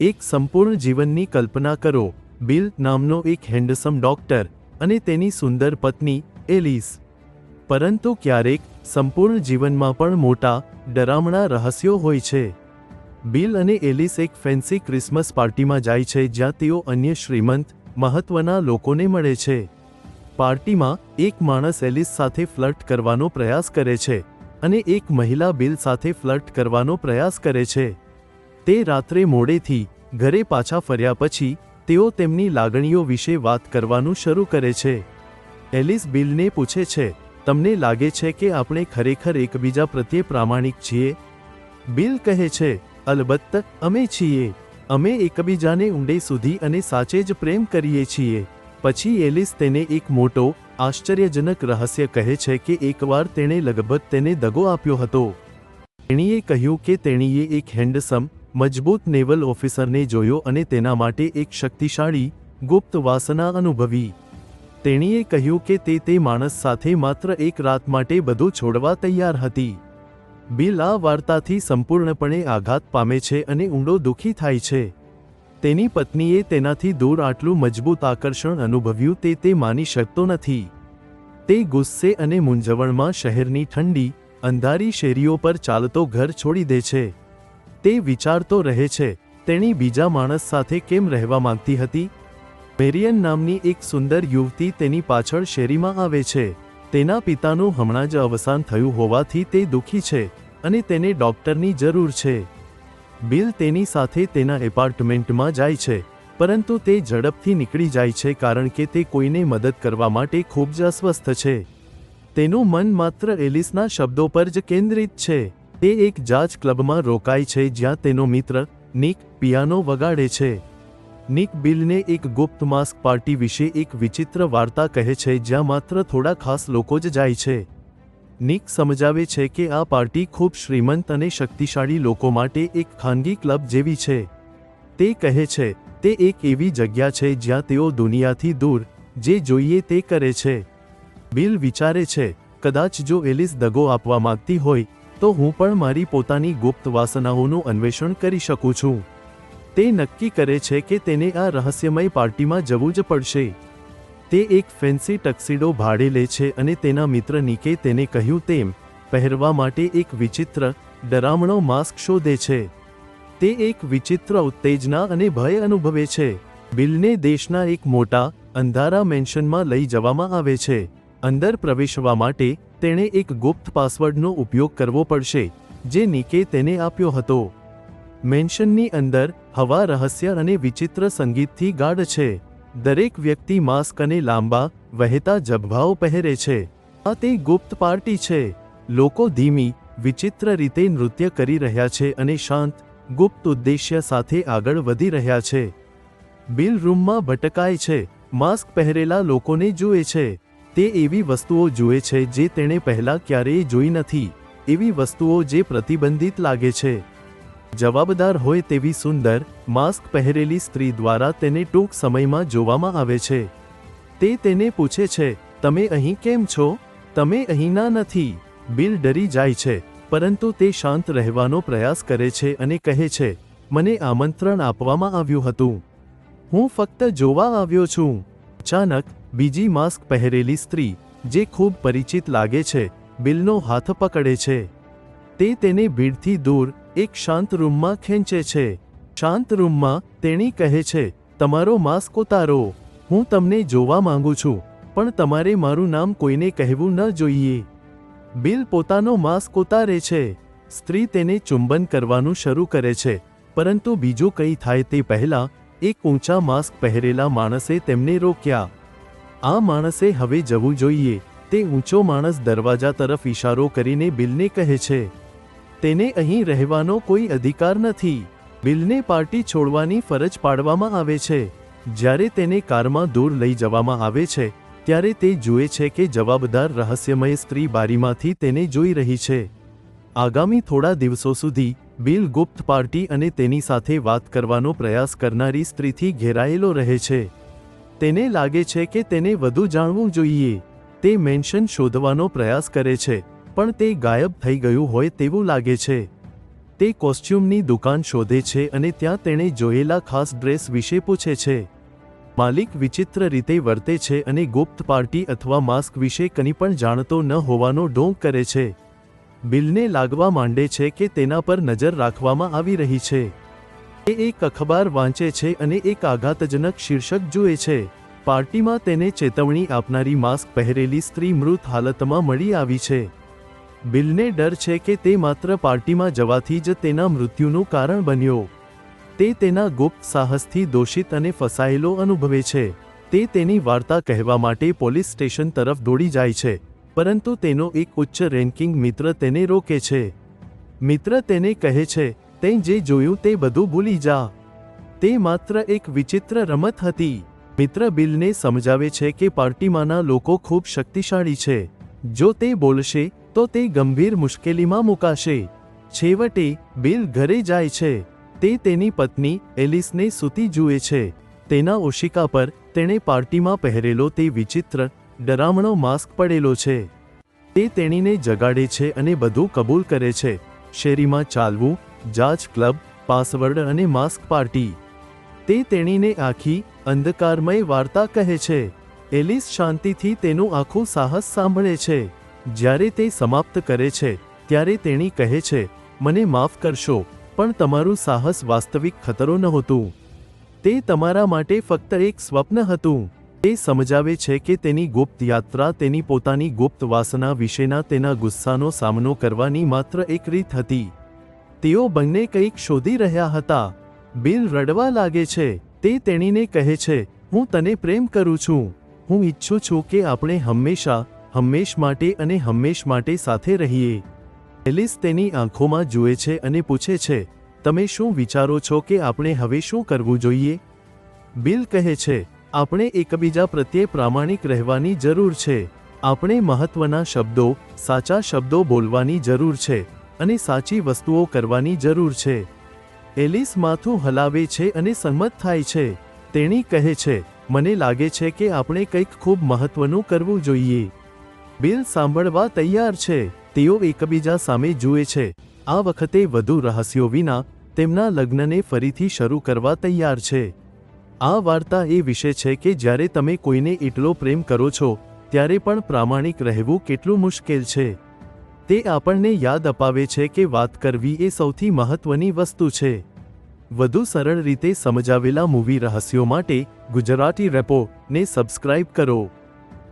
એક સંપૂર્ણ જીવનની કલ્પના કરો. બિલ નામનો એક હેન્ડસમ ડોક્ટર અને તેની સુંદર પત્ની, એલિસ. પરંતુ ક્યારેક સંપૂર્ણ જીવનમાં પણ મોટા, ડરામણા રહસ્યો હોય છે. બિલ અને એલિસ એક ફેન્સી ક્રિસમસ પાર્ટીમાં જાય છે જ્યાં તેઓ અન્ય શ્રીમંત, મહત્વના લોકોને મળે છે. પાર્ટીમાં એક માણસ એલિસ સાથે ફ્લર્ટ કરવાનો પ્રયાસ કરે છે અને એક મહિલા બિલ સાથે ફ્લર્ટ કરવાનો પ્રયાસ કરે છે. તે રાત્રે મોડેથી ઘરે પાછા ફર્યા પછી તેઓ તેમની લાગણીઓ વિશે વાત કરવાનું શરૂ કરે છે. એલિસ બિલને પૂછે છે, તમને લાગે છે કે આપણે ખરેખર એકબીજા પ્રત્યે પ્રામાણિક છીએ? બિલ કહે છે, અલબત્ત, અમે છીએ. અમે એકબીજાને ઊંડે સુધી અને સાચે જ પ્રેમ કરીએ છીએ. પછી એલિસ તેને એક મોટો, આશ્ચર્યજનક રહસ્ય કહે છે કે એકવાર તેણે લગભગ તેને દગો આપ્યો હતો. તેણીએ કહ્યું કે તેણીએ એક હેન્ડસમ મજબૂત નેવલ ઓફિસરને જોયો અને તેના માટે એક શક્તિશાળી, ગુપ્ત વાસના અનુભવી. તેણીએ કહ્યું કે તે તે માણસ સાથે માત્ર એક રાત માટે બધું છોડવા તૈયાર હતી. બિલ આ વાર્તાથી સંપૂર્ણપણે આઘાત પામે છે અને ઊંડો દુઃખી થાય છે. તેની પત્નીએ તેનાથી દૂર આટલું મજબૂત આકર્ષણ અનુભવ્યું તે તે માની શકતો નથી. તે ગુસ્સે અને મૂંઝવણમાં શહેરની ઠંડી, અંધારી શેરીઓ પર ચાલતો ઘર છોડી દે છે. તે વિચારતો રહે છે, તેણી બીજા માણસ સાથે કેમ રહેવા માંગતી હતી? મેરિયન નામની એક સુંદર યુવતી તેની પાછળ શેરીમાં આવે છે. તેના પિતાનું હમણાં જ અવસાન થયું હોવાથી તે દુઃખી છે અને તેને ડૉક્ટરની જરૂર છે. બિલ તેની સાથે તેના એપાર્ટમેન્ટમાં જાય છે, પરંતુ તે ઝડપથી નીકળી જાય છે કારણ કે તે કોઈને મદદ કરવા માટે ખૂબ જ અસ્વસ્થ છે. તેનું મન માત્ર એલિસના શબ્દો પર જ કેન્દ્રિત છે. તે એક જાજ ક્લબમાં રોકાય છે જ્યાં તેનો મિત્ર, નિક, પિયાનો વગાડે છે. નિક બિલને એક ગુપ્ત માસ્ક પાર્ટી વિશે એક વિચિત્ર વાર્તા કહે છે જ્યાં માત્ર થોડા ખાસ લોકો જ જાય છે. નિક સમજાવે છે કે આ પાર્ટી ખૂબ શ્રીમંત અને શક્તિશાળી લોકો માટે એક ખાનગી ક્લબ જેવી છે. તે કહે છે, તે એક એવી જગ્યા છે જ્યાં તેઓ દુનિયાથી દૂર, જે જોઈએ તે કરે છે. બિલ વિચારે છે, કદાચ જો એલિસ દગો આપવા માંગતી હોય તો હું પણ મારી પોતાની ગુપ્ત વાસનાઓનું અન્વેષણ કરી શકું છું. તે નક્કી કરે છે કે તેને આ રહસ્યમય પાર્ટીમાં જવું જ પડશે. તે એક ફેન્સી ટક્સીડો ભાડે લે છે અને તેના મિત્ર નિકે તેને કહ્યું તેમ, પહેરવા માટે એક વિચિત્ર, ડરામણો માસ્ક શોધે છે. તે એક વિચિત્ર ઉત્તેજના અને ભય અનુભવે છે. બિલને દેશના એક મોટા, અંધારા મેન્શનમાં લઈ જવામાં આવે છે. અંદર પ્રવેશવા માટે તેણે એક ગુપ્ત પાસવર્ડનો ઉપયોગ કરવો પડશે, જે નિકે તેને આપ્યો હતો. મેન્શનની અંદર, હવા રહસ્ય અને વિચિત્ર સંગીતથી ગાઢ છે. દરેક વ્યક્તિ માસ્ક અને લાંબા, વહેતા જભભાઓ પહેરે છે. આ તે ગુપ્ત પાર્ટી છે. લોકો ધીમી, વિચિત્ર રીતે નૃત્ય કરી રહ્યા છે અને શાંત, ગુપ્ત ઉદ્દેશ્ય સાથે આગળ વધી રહ્યા છે. બિલ રૂમમાં ભટકાય છે. માસ્ક પહેરેલા લોકોને જુએ છે. તે એવી વસ્તુઓ જુએ છે જે તેણે પહેલાં ક્યારેય જોઈ નથી, એવી વસ્તુઓ જે પ્રતિબંધિત લાગે છે. જવાબદાર હોય તેવી સુંદર, માસ્ક પહેરેલી સ્ત્રી દ્વારા તેને ટૂંક સમયમાં જોવામાં આવે છે. તે તેને પૂછે છે, તમે અહીં કેમ છો? તમે અહીંના નથી. બિલ ડરી જાય છે, પરંતુ તે શાંત રહેવાનો પ્રયાસ કરે છે અને કહે છે, મને આમંત્રણ આપવામાં આવ્યું હતું. હું ફક્ત જોવા આવ્યો છું. અચાનક બીજી માસ્ક પહેરેલી સ્ત્રી, જે ખૂબ પરિચિત લાગે છે, બિલનો હાથ પકડે છે. તે તેને ભીડથી દૂર, એક શાંત રૂમમાં ખેંચે છે. શાંત રૂમમાં તેણી કહે છે, તમારો માસ્ક ઉતારો. હું તમને જોવા માંગુ છું, પણ તમારે મારું નામ કોઈને કહેવું ન જોઈએ. બિલ પોતાનો માસ્ક ઉતારે છે. સ્ત્રી તેને ચુંબન કરવાનું શરૂ કરે છે, પરંતુ બીજું કંઈ થાય તે પહેલાં એક ઊંચા માસ્ક પહેરેલા માણસે તેમને રોક્યા. આ માણસે હવે જવું જોઈએ, તે ઊંચો માણસ દરવાજા તરફ ઇશારો કરીને બિલને કહે છે. તેને અહીં રહેવાનો કોઈ અધિકાર નથી. બિલને પાર્ટી છોડવાની ફરજ પાડવામાં આવે છે. જ્યારે તેને કારમાં દૂર લઈ જવામાં આવે છે, ત્યારે તે જુએ છે કે જવાબદાર રહસ્યમય સ્ત્રી બારીમાંથી તેને જોઈ રહી છે. આગામી થોડા દિવસો સુધી બિલ ગુપ્ત પાર્ટી અને તેની સાથે વાત કરવાનો પ્રયાસ કરનારી સ્ત્રીથી ઘેરાયેલો રહે છે. તેને લાગે છે કે તેને વધુ જાણવું જોઈએ. તે મેન્શન શોધવાનો પ્રયાસ કરે છે, પણ તે ગાયબ થઈ ગયું હોય તેવું લાગે છે. તે કોસ્ચ્યુમની દુકાન શોધે છે અને ત્યાં તેણે જોયેલા ખાસ ડ્રેસ વિશે પૂછે છે. માલિક વિચિત્ર રીતે વર્તે છે અને ગુપ્ત પાર્ટી અથવા માસ્ક વિશે કંઈ પણ જાણતો ન હોવાનો ઢોંગ કરે છે. બિલને લાગવા માંડે છે કે તેના પર નજર રાખવામાં આવી રહી છે. એ એક અખબાર વાંચે છે અને એક આઘાતજનક શીર્ષક જુએ છે. પાર્ટીમાં તેને ચેતવણી આપનારી માસ્ક પહેરેલી સ્ત્રી મૃત હાલતમાં મળી આવી છે. બિલને ડર છે કે તે માત્ર પાર્ટીમાં જવાથી જ તેના મૃત્યુનું કારણ બન્યો. તે તેના ગુપ્ત સાહસથી દોષિત અને ફસાયેલો અનુભવે છે. તે તેની વાર્તા કહેવા માટે પોલીસ સ્ટેશન તરફ દોડી જાય છે. પરંતુ તેનો એક ઉચ્ચ રેન્કિંગ મિત્ર તેને રોકે છે. મિત્ર તેને કહે છે તે જે જોયું તે બધું ભૂલી જા. તે માત્ર એક વિચિત્ર રમત હતી. મિત્ર બિલને સમજાવે છે કે પાર્ટીમાંના લોકો ખૂબ શક્તિશાળી છે. જો તે બોલશે, તો તે ગંભીર મુશ્કેલીમાં મુકાશે. છેવટે, બિલ ઘરે જાય છે. તે તેની પત્ની એલિસને સૂતી જુએ છે. તેના ઓશિકા પર તેણે પાર્ટીમાં પહેરેલો તે વિચિત્ર ડરામણો માસ્ક પડેલો છે. તે તેણીને જગાડે છે અને બધું કબૂલ કરે છે. શેરીમાં ચાલવું, જાજ ક્લબ, પાસવર્ડ અને માસ્ક પાર્ટી. તે તેણીને આખી, અંધકારમય વાર્તા કહે છે. એલિસ શાંતિથી તેનું આખું સાહસ સાંભળે છે. જ્યારે તે સમાપ્ત કરે છે, ત્યારે તેણી કહે છે, મને માફ કરશો, પણ તમારું સાહસ વાસ્તવિક ખતરો નહોતું. તે તમારા માટે ફક્ત એક સ્વપ્ન હતું. તે સમજાવે છે કે તેની ગુપ્ત યાત્રા, તેની પોતાની ગુપ્ત વાસના વિશેના તેના ગુસ્સાનો સામનો કરવાની માત્ર એક રીત હતી. તેઓ બંને કંઈક શોધી રહ્યા હતા. બિલ રડવા લાગે છે. તે તેણીને કહે છે, હું તને પ્રેમ કરું છું. હું ઈચ્છું છું કે આપણે હંમેશા, હંમેશ માટે અને હંમેશ માટે સાથે રહીએ એલિસ તેની આંખોમાં જુએ છે અને પૂછે છે, તમે શું વિચારો છો કે આપણે હવે શું કરવું જોઈએ બિલ કહે છે આપણે એકબીજા પ્રત્યે પ્રામાણિક રહેવાની જરૂર છે. આપણે મહત્વના શબ્દો, સાચા શબ્દો બોલવાની જરૂર છે અને સાચી વસ્તુઓ કરવાની જરૂર છે. એલિસ માથું હલાવે છે અને સંમત થાય છે. તેણી કહે છે, મને લાગે છે કે આપણે કંઈક ખૂબ મહત્વનું કરવું જોઈએ. બિલ સાંભળવા તૈયાર છે. તેઓ એકબીજા સામે જુએ છે. આ વખતે વધુ રહસ્યો વિના તેમના લગ્નને ફરીથી શરૂ કરવા તૈયાર છે. આ વાર્તા એ વિશે છે કે જ્યારે તમે કોઈને એટલો પ્રેમ કરો છો, ત્યારે પણ પ્રામાણિક રહેવું કેટલું મુશ્કેલ છે. તે આપણને યાદ અપાવે છે કે વાત કરવી એ સૌથી મહત્વની વસ્તુ છે. વધુ સરળ રીતે સમજાવેલા મૂવી રહસ્યો માટે ગુજરાતી રેપો ને સબસ્ક્રાઇબ કરો.